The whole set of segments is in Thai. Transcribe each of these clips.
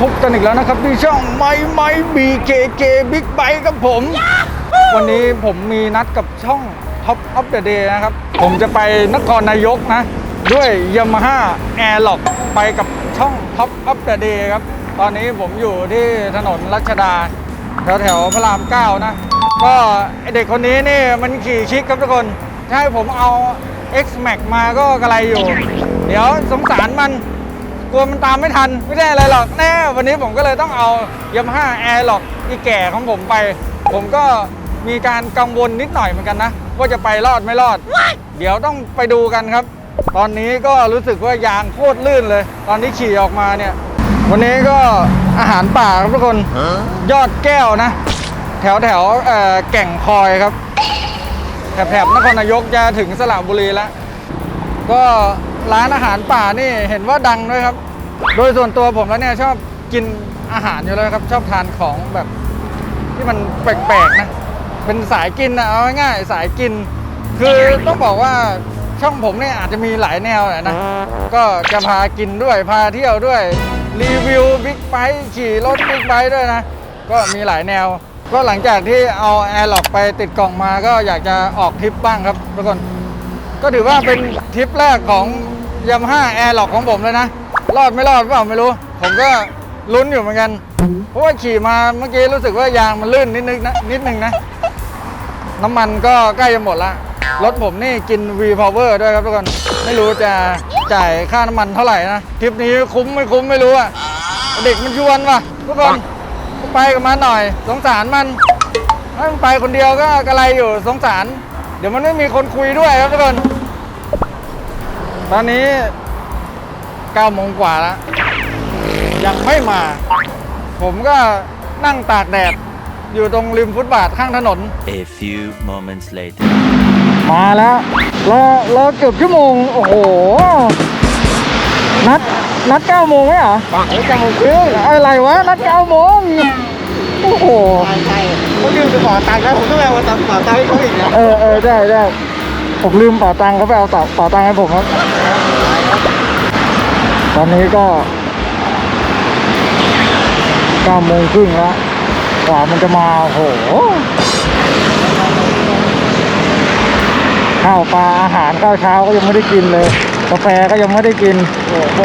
พบกันอีกแล้วนะครับที่ช่องไม้ไม้บีเคเบิ๊กไบกับผม วันนี้ผมมีนัดกับช่อง Top of the Day นะครับ ผมจะไปนครนายกนะ ด้วย Yamaha Airlock ไปกับช่อง Top of the Day ครับ ตอนนี้ผมอยู่ที่ถนนรัชดา แถวแถวๆพระรามเก้านะ ก็ไอเด็กคนนี้นี่มันขี่ชิคครับทุกคนถ้าให้ผมเอา X Max มาก็กระไรอยู่ เดี๋ยวสงสารมัน กลัวมันตามไม่ทันไม่ได้อะไรหรอกแน่ วันนี้ผมก็เลยต้องเอายามาฮ่าแอร์หรอกอีแก่ของผมไป ผมก็มีการกังวลนิดหน่อยเหมือนกันนะ ว่าจะไปรอดไม่รอด เดี๋ยวต้องไปดูกันครับ ตอนนี้ก็รู้สึกว่ายางโคตรลื่นเลย ตอนนี้ขี่ออกมาเนี่ย วันนี้ก็อาหารป่าครับทุกคนยอดแก้วนะ แถวแถวๆเอ่อแก่งคอยครับแถบๆนครนายกจะถึงสระบุรีแล้ว ก็ร้านอาหารป่านี่เห็นว่าดังด้วยครับ โดยส่วนตัวผมแล้วเนี่ยชอบกินอาหารอยู่แล้วครับ ชอบทานของแบบที่มันแปลกๆนะ เป็นสายกินนะเอาง่ายๆสายกิน คือต้องบอกว่าช่องผมเนี่ยอาจจะมีหลายแนวแหละนะ ก็จะพากินด้วยพาเที่ยวด้วยรีวิวบิ๊กไบค์ขี่รถบิ๊กไบค์ด้วยนะ ก็มีหลายแนว ก็หลังจากที่เอาแอร์ล็อกไปติดกล่องมาก็อยากจะออกทริปบ้างครับทุกคน ก็ถือว่าเป็นทริปแรกของยามาฮ่าแอร์หลอกของผมเลยนะ รอดไม่รอดเปล่าไม่รู้ ผมก็ลุ้นอยู่เหมือนกัน เพราะว่าขี่มาเมื่อกี้รู้สึกว่ายางมันลื่นนิดนึงนะนิดนึงนะ น้ำมันก็ใกล้จะหมดละรถผมนี่กิน V Power ด้วยครับทุกคน ไม่รู้จะจ่ายค่าน้ำมันเท่าไหร่นะ ทริปนี้คุ้มไม่คุ้มไม่รู้อะเด็กมันชวนว่ะทุกคนไปกับมันหน่อย สงสารมัน ถ้ามันไปคนเดียวก็กระไรอยู่สงสาร เดี๋ยวมันไม่มีคนคุยด้วยครับทุกคน ตอนนี้9โมงกว่าแล้ว ยังไม่มา ผมก็นั่งตากแดด อยู่ตรงริมฟุตบาทข้างถนน A few moments later. มาแล้วรอรอเกือบชั่วโมง โอ้โห นัดนัด9โมงไหมเหรอเก้าโมงครึ่งอะไรวะ นัด9โมง โอ้โห ใช่ใช่ เขาลืมไปขอตังค์แล้วผมต้องไปเอาตังค์ขอตังค์ให้เขาอีกนะเออเออได้ได้ผมลืมเป๋าตังค์เขาไปเอาต่อเป๋าตังค์ให้ผมครับ ตอนนี้ก็เก้าโมงครึ่งแล้วกว่ามันจะมาโอ้โหข้าวปลาอาหารข้าวเช้าก็ยังไม่ได้กินเลย กาแฟก็ยังไม่ได้กินโอ้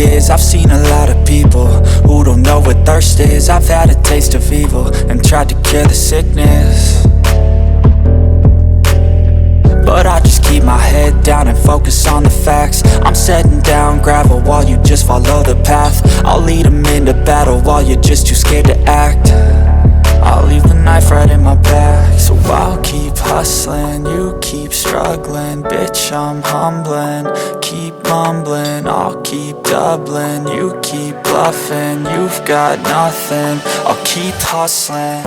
Is. I've seen a lot of people who don't know what thirst is. I've had a taste of evil and tried to cure the sickness. But I just keep my head down and focus on the facts. I'm setting down gravel while you just follow the path. I'll lead 'em into battle while you're just too scared to act. I'll leave the knife right in my back. So I'll keep hustling, you keep struggling. Bitch, I'm humbling, keep mumbling. Keep doubling, you keep bluffing. You've got nothing, I'll keep hustling.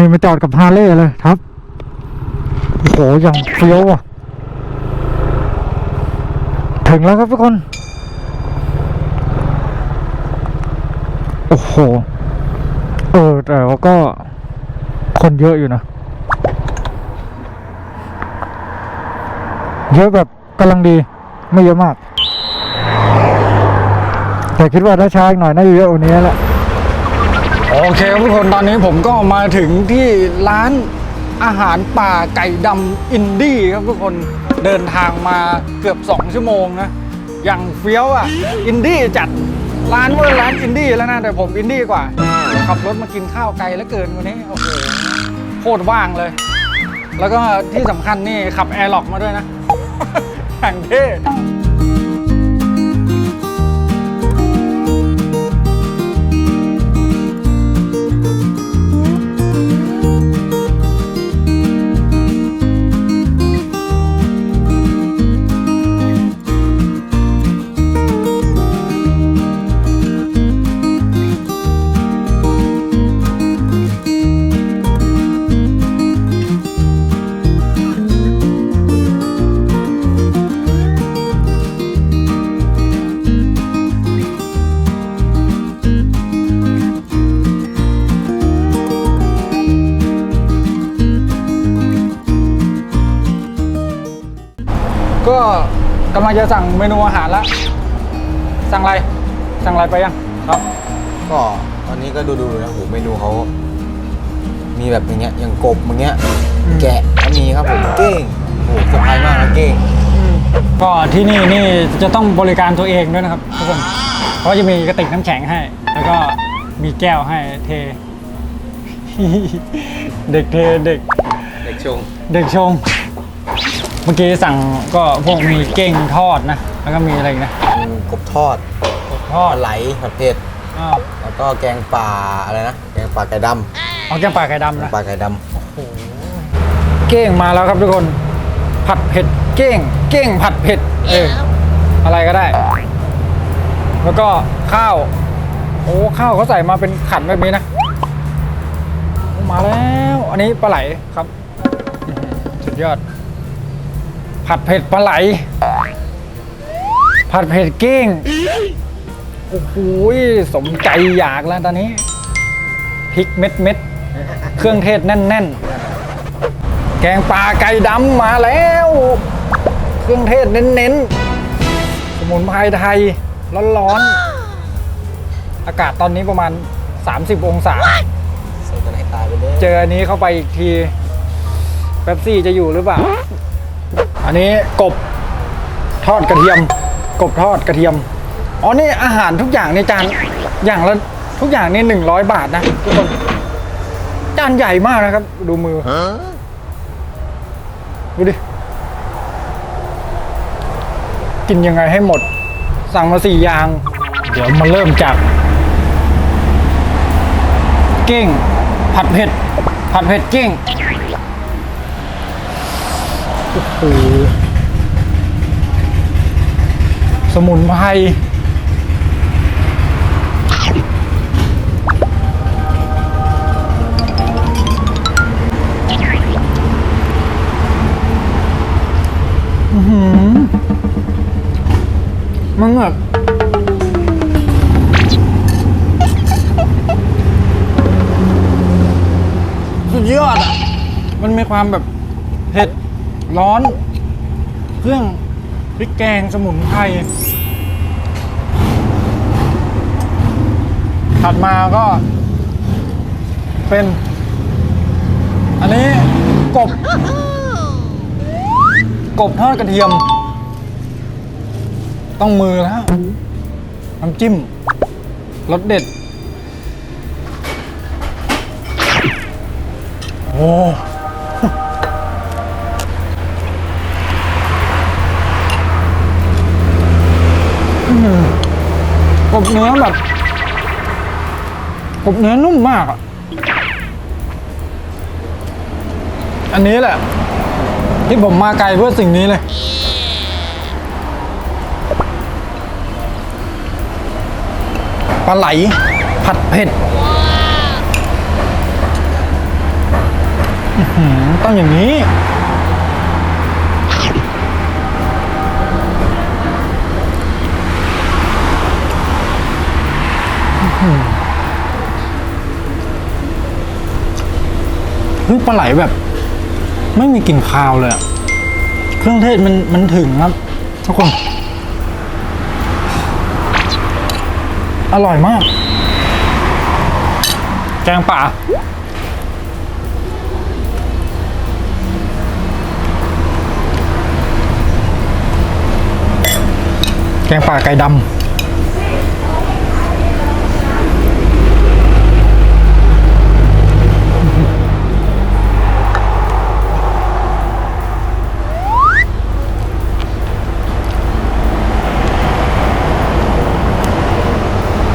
นี่มาจอดกับฮาร์เลย์เลยครับ โอ้โหอย่างเฟี้ยวอะ ถึงแล้วครับทุกคน โอ้โห เออ แต่ว่าก็คนเยอะอยู่นะ เยอะแบบกำลังดี ไม่เยอะมาก แต่คิดว่าถ้าช้าอีกหน่อยน่าจะเยอะกว่านี้แหละ โอเคครับทุกคนตอนนี้ผมก็มาถึงที่ร้านอาหารป่าไก่ดำอินดี้ครับทุกคนเดินทางมาเกือบ 2 ชั่วโมงนะอย่างเฟี้ยวอะอินดี้จัดร้านว่าร้านอินดี้แล้วนะแต่ผมอินดี้กว่าขับรถมากินข้าวไกลแล้วเกินวันนี้โอ้โหโคตรว่างเลย แล้วก็ที่สำคัญนี่ขับแอร์ล็อกมาด้วยนะแห่งเท่ ก็กำลังจะสั่งเมนูอาหารแล้วสั่งอะไร สั่งอะไรไปยังครับ ก็ตอนนี้ก็ดูดูๆนะโหเมนูเขามีแบบอย่างเงี้ยอย่างกบอย่างเงี้ย อืม แกะก็มีครับผมเก้งโหสบายมากนะเก้งก็ที่นี่นี่จะต้องบริการตัวเองด้วยนะครับทุกคนเพราะจะมีกระติกน้ำแข็งให้ แล้วก็มีแก้วให้เท เด็กเทเด็ก เด็กชง เด็กชง เมื่อกี้สั่งก็พวกมีเก้งทอดนะ แล้วก็มีอะไรอีกนะมีกบทอดทอปดลาไหลผัดเผ็ด อ้าวแล้วก็แกงป่าอะไรนะ แกงป่าไก่ดเอาแกงป่าไก่ำดำแกงนะ ป่าไก่ดเก้งมาแล้วครับทุกคน ผัดเผ็ดเก้ง เก้งผัดเผ็ดเอออะไรก็ได้ แล้วก็ข้าว โอ้ข้าวเขาใส่มาเป็นขันแบบนี้นะโอ้มาแล้ว อันนี้ปลาไหลครับอื้อหือสุดยอด ผัดเผ็ดปลาไหล ผัดเผ็ดเก้ง โอ้โหสมใจอยากแล้วตอนนี้ พริกเม็ดเม็ดๆเครื่องเทศแน่น ๆ แกงปลาไก่ดำมาแล้ว เครื่องเทศเน้น ๆ สมุนไพรไทย ร้อน ๆ อากาศตอนนี้ประมาณ 30 องศาำใส่กันให้ตายไปเลยเจออันนี้เข้าไปอีกทีเป๊ปซี่จะอยู่หรือเปล่า อันนี้กบทอดกระเทียม กบทอดกระเทียม อ๋อ นี่อาหารทุกอย่างในจานอย่างละทุกอย่างนี่หนึ่งร้อยบาทนะทุกคนจานใหญ่มากนะครับ ดูมือดูดิ กินยังไงให้หมด สั่งมาสี่อย่าง เดี๋ยวมาเริ่มจาก เก้ง ผัดเผ็ด ผัดเผ็ดเก้ง โอ้โหสมุนไพรอือหือมันแบบสุดยอดอะ มันมีความแบบเผ็ด ร้อน เครื่องพริกแกงสมุนไพรถัดมาก็ เป็น อันนี้กบ กบทอดกระเทียม ต้องมือแล้วน้ำจิ้มรสเด็ด โอ้ กบเนื้อแบบกบเนื้อนุ่มมากอะ อันนี้แหละ ที่ผมมาไกลเพื่อสิ่งนี้เลยปลาไหล ผัดเผ็ดต้องอย่างนี้ เฮ้ยปลาไหลแบบ ไม่มีกลิ่นคาวเลยอะเครื่องเทศมันมันถึงครับทุกคน อร่อยมาก แกงป่าแกงป่าไก่ดำ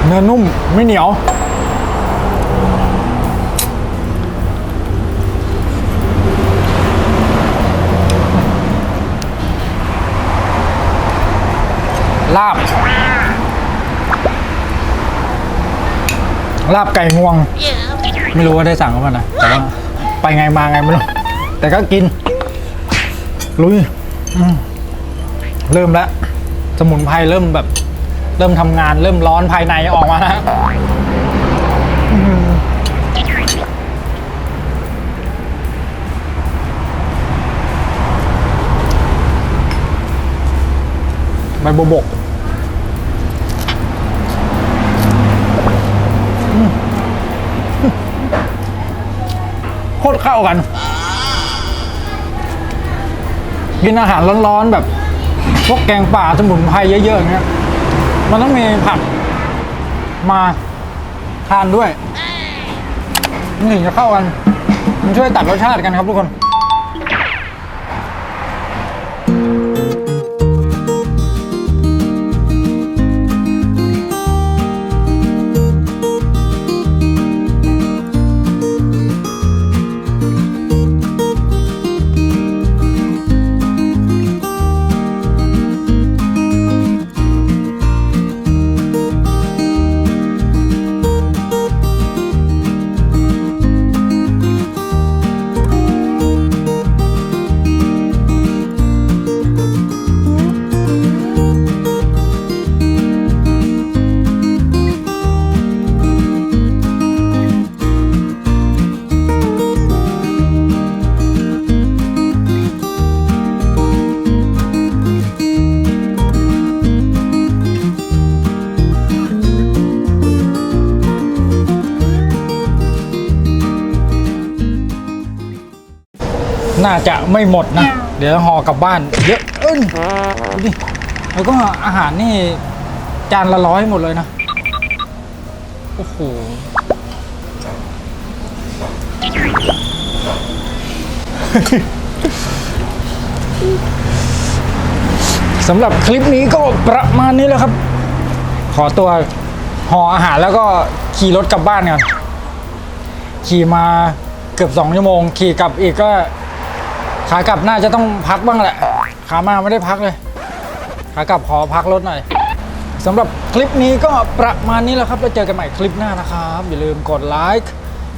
เนื้อนุ่มไม่เหนียว ลาบ ลาบไก่งวง ไม่รู้ว่าได้สั่งเข้ามานะ แต่ว่าไปไงมาไงไม่รู้ แต่ก็กิน ลุย อืมเริ่มแล้ว สมุนไพรเริ่มแบบ เริ่มทำงานเริ่มร้อนภายในออกมาแล้วใบบัวบกโคตรเข้ากัน กินอาหารร้อนๆแบบ พวกแกงป่าสมุนไพรเยอะๆอย่างเงี้ย มันต้องมีผักมาทานด้วยมันถึงจะเข้ากัน มันช่วยตัดรสชาติกันครับทุกคน น่าจะไม่หมดนะ เดี๋ยวห่อกลับบ้าน เยอะเอ้นดูดิแล้วก็อาหารนี่จานละร้อยหมดเลยนะ โอ้โหสำหรับคลิปนี้ก็ประมาณนี้แหล้วครับ ขอตัวห่ออาหารแล้วก็ขี่รถกลับบ้านกันขี่มาเกือบสองชั่วโมง ขี่กลับอีกก็ ขากลับน่าจะต้องพักบ้างแหละ ขามาไม่ได้พักเลย ขากลับขอพักรถหน่อยสำหรับคลิปนี้ก็ประมาณนี้แหละครับ แล้วเจอกันใหม่คลิปหน้านะครับ อย่าลืมกดไลค์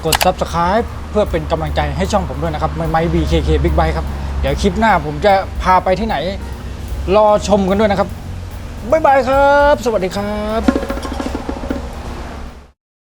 กด Subscribe เพื่อเป็นกำลังใจให้ช่องผมด้วยนะครับ ไม่ไม่ BKK Big Bike ครับ เดี๋ยวคลิปหน้าผมจะพาไปที่ไหน รอชมกันด้วยนะครับ บ๊ายบายครับ สวัสดีครับ